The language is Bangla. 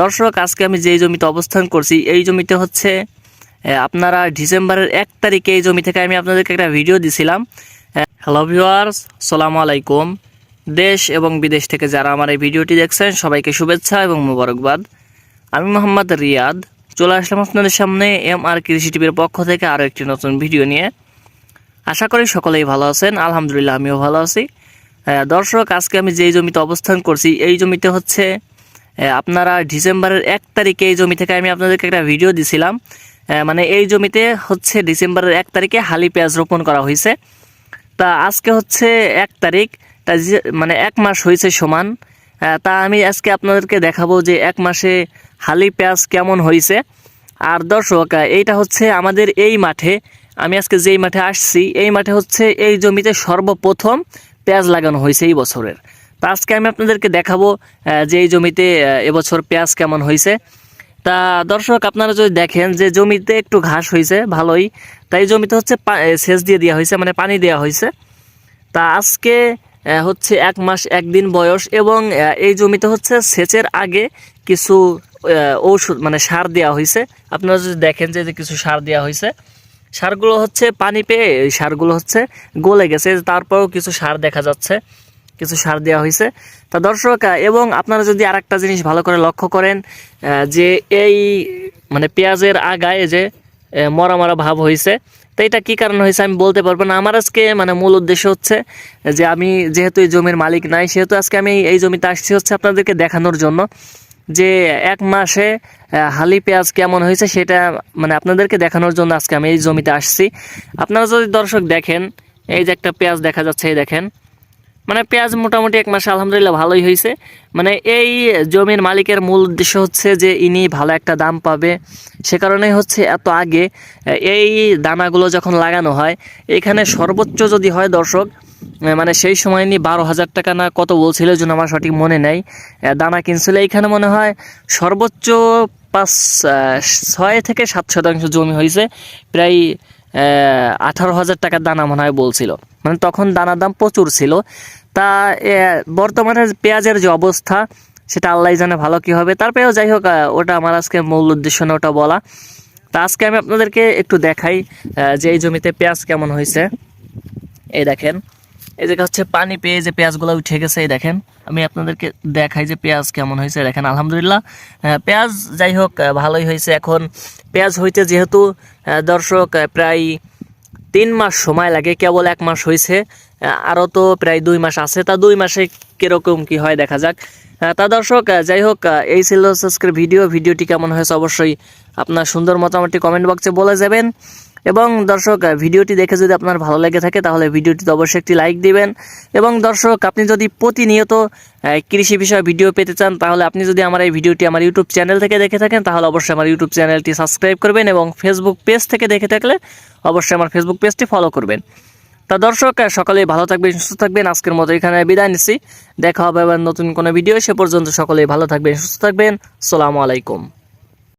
দর্শক, আজকে আমি যেই জমিতে অবস্থান করছি, এই জমিতে হচ্ছে আপনারা ডিসেম্বরের এক তারিখে এই জমি থেকে আমি আপনাদেরকে একটা ভিডিও দিছিলাম। হ্যালো ভিউয়ার্স, সালামু আলাইকুম। দেশ এবং বিদেশ থেকে যারা আমার এই ভিডিওটি দেখছেন, সবাইকে শুভেচ্ছা এবং মুবারকবাদ। আমি মোহাম্মদ রিয়াদ। চলে আসলাম আপনাদের সামনে এম আর কৃষি টিভির পক্ষ থেকে আরও একটি নতুন ভিডিও নিয়ে। আশা করি সকলেই ভালো আছেন, আলহামদুলিল্লাহ আমিও ভালো আছি। দর্শক, আজকে আমি যেই জমিতে অবস্থান করছি, এই জমিতে হচ্ছে আপনারা ডিসেম্বরের এক তারিখে এই জমি থেকে আমি আপনাদেরকে একটা ভিডিও দিছিলাম। মানে এই জমিতে হচ্ছে ডিসেম্বরের এক তারিখে হালি পেঁয়াজ রোপণ করা হয়েছে। তা আজকে হচ্ছে এক তারিখ, তা মানে এক মাস হয়েছে সমান। তা আমি আজকে আপনাদেরকে দেখাবো যে এক মাসে হালি পেঁয়াজ কেমন হয়েছে। আর দর্শক এইটা হচ্ছে আমাদের এই মাঠে, আমি আজকে যেই মাঠে আসছি, এই মাঠে হচ্ছে এই জমিতে সর্বপ্রথম পেঁয়াজ লাগানো হয়েছে এই বছরের। তা আজকে আমি আপনাদেরকে দেখাবো যে এই জমিতে এবছর পেঁয়াজ কেমন হয়েছে। তা দর্শক, আপনারা যদি দেখেন যে জমিতে একটু ঘাস হয়েছে, ভালোই। তাই এই জমিতে হচ্ছে সেচ দিয়ে দেওয়া হয়েছে মানে পানি দেওয়া হয়েছে। তা আজকে হচ্ছে এক মাস একদিন বয়স এবং এই জমিতে হচ্ছে সেচের আগে কিছু ঔষধ মানে সার দেওয়া হয়েছে। আপনারা যদি দেখেন যে কিছু সার দেওয়া হয়েছে, সারগুলো হচ্ছে পানি পেয়ে সারগুলো হচ্ছে গলে গেছে। তারপরেও কিছু সার দেখা যাচ্ছে। কিছু সার দেওয়া হয়েছে। তা দর্শক এবং আপনারা যদি আরেকটা জিনিস ভালো করে লক্ষ্য করেন যে এই মানে পেঁয়াজের আগায় যে মরা মরা ভাব হয়েছে, তো এটা কী কারণ হয়েছে আমি বলতে পারব না। আমার আজকে মানে মূল উদ্দেশ্য হচ্ছে যে আমি যেহেতু এই জমির মালিক নাই, সেহেতু আজকে আমি এই জমিতে আসছি হচ্ছে আপনাদেরকে দেখানোর জন্য, যে এক মাসে হালি পেঁয়াজ কেমন হয়েছে সেটা মানে আপনাদেরকে দেখানোর জন্য আজকে আমি এই জমিতে আসছি। আপনারা যদি দর্শক দেখেন, এই যে একটা পেঁয়াজ দেখা যাচ্ছে, এই দেখেন মানে পেঁয়াজ মোটামুটি এক মাসে, আলহামদুলিল্লাহ ভালোই হয়েছে। মানে এই জমির মালিকের মূল উদ্দেশ্য হচ্ছে যে ইনি ভালো একটা দাম পাবে। সে কারণেই হচ্ছে এত আগে, এই দানাগুলো যখন লাগানো হয়, এখানে সর্বোচ্চ যদি হয় দর্শক মানে সেই সময় ইনি বারো হাজার টাকা না কত বলছিল যেন আমার সঠিক মনে নেই। দানা কিনছিল, এইখানে মনে হয় সর্বোচ্চ পাঁচ ছয় থেকে সাত শতাংশ জমি হয়েছে। প্রায় আঠারো হাজার টাকার দানা মনে হয় বলছিল। মানে তখন দানার দাম প্রচুর ছিল। তা বর্তমানে পেঁয়াজের যে অবস্থা, সেটা আল্লাহ জানে ভালো কি হবে। তারপরেও যাই হোক ওটা আমার আজকে মূল উদ্দেশ্য না ওটা বলা। তা আজকে আমি আপনাদেরকে একটু দেখাই যে এই জমিতে পেঁয়াজ কেমন হয়েছে। এই দেখেন, এই যে হচ্ছে পানি পেয়ে যে পেঁয়াজগুলো উঠে গেছে, এই দেখেন, আমি আপনাদেরকে দেখাই যে পেঁয়াজ কেমন হয়েছে। দেখেন, আলহামদুলিল্লাহ পেঁয়াজ যাই হোক ভালোই হয়েছে। এখন পেঁয়াজ হইতে যেহেতু দর্শক প্রায় তিন মাস সময় লাগে, কেবল এক মাস হয়েছে আরও তো প্রায় দুই মাস আছে। তা দুই মাসে কীরকম কি হয় দেখা যাক। তা দর্শক যাই হোক এই ছিল আজকের ভিডিও। ভিডিওটি কেমন হয়েছে অবশ্যই আপনার সুন্দর মতামতটি কমেন্ট বক্সে বলে যাবেন। এবং দর্শক ভিডিওটি দেখে যদি আপনার ভালো লেগে থাকে, তাহলে ভিডিওটিতে অবশ্যই একটি লাইক দিবেন। এবং দর্শক, আপনি যদি প্রতিনিয়ত কৃষি বিষয়ে ভিডিও পেতে চান, তাহলে আপনি যদি আমার এই ভিডিওটি আমার ইউটিউব চ্যানেল থেকে দেখে থাকেন, তাহলে অবশ্যই আমার ইউটিউব চ্যানেলটি সাবস্ক্রাইব করবেন এবং ফেসবুক পেজ থেকে দেখে থাকলে অবশ্যই আমার ফেসবুক পেজটি ফলো করবেন। তা দর্শক সকলেই ভালো থাকবেন, সুস্থ থাকবেন। আজকের মতো এখানে বিদায় নিচ্ছি। দেখা হবে আবার নতুন কোনো ভিডিও সে পর্যন্ত সকলেই ভালো থাকবেন, সুস্থ থাকবেন। সালামু আলাইকুম।